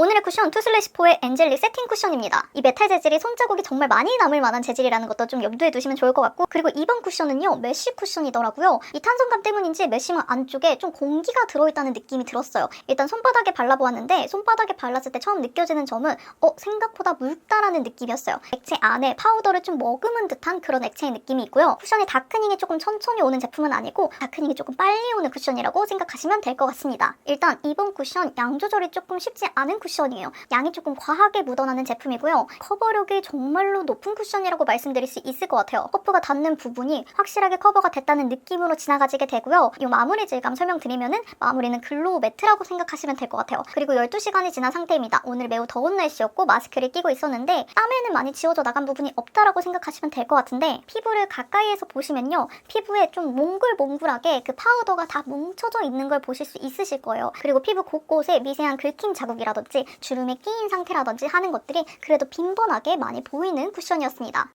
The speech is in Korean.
Una 오늘의 쿠션 투슬래시4의 엔젤릭 세팅 쿠션입니다. 이 메탈 재질이 손자국이 정말 많이 남을 만한 재질이라는 것도 좀 염두에 두시면 좋을 것 같고 그리고 이번 쿠션은요 메쉬 쿠션이더라고요. 이 탄성감 때문인지 메쉬망 안쪽에 좀 공기가 들어있다는 느낌이 들었어요. 일단 손바닥에 발라보았는데 손바닥에 발랐을 때 처음 느껴지는 점은 어 생각보다 묽다라는 느낌이었어요. 액체 안에 파우더를 좀 머금은 듯한 그런 액체의 느낌이 있고요. 쿠션의 다크닝이 조금 천천히 오는 제품은 아니고 다크닝이 조금 빨리 오는 쿠션이라고 생각하시면 될 것 같습니다. 일단 이번 쿠션 양 조절이 조금 쉽지 않은 쿠션 이에요. 양이 조금 과하게 묻어나는 제품이고요. 커버력이 정말로 높은 쿠션이라고 말씀드릴 수 있을 것 같아요. 커프가 닿는 부분이 확실하게 커버가 됐다는 느낌으로 지나가지게 되고요. 이 마무리 질감 설명드리면은 마무리는 글로우 매트라고 생각하시면 될 것 같아요. 그리고 12시간이 지난 상태입니다. 오늘 매우 더운 날씨였고 마스크를 끼고 있었는데 땀에는 많이 지워져 나간 부분이 없다라고 생각하시면 될 것 같은데 피부를 가까이에서 보시면요. 피부에 좀 몽글몽글하게 그 파우더가 다 뭉쳐져 있는 걸 보실 수 있으실 거예요. 그리고 피부 곳곳에 미세한 긁힘 자국이라든지 주름이 끼인 상태라든지 하는 것들이 그래도 빈번하게 많이 보이는 쿠션이었습니다.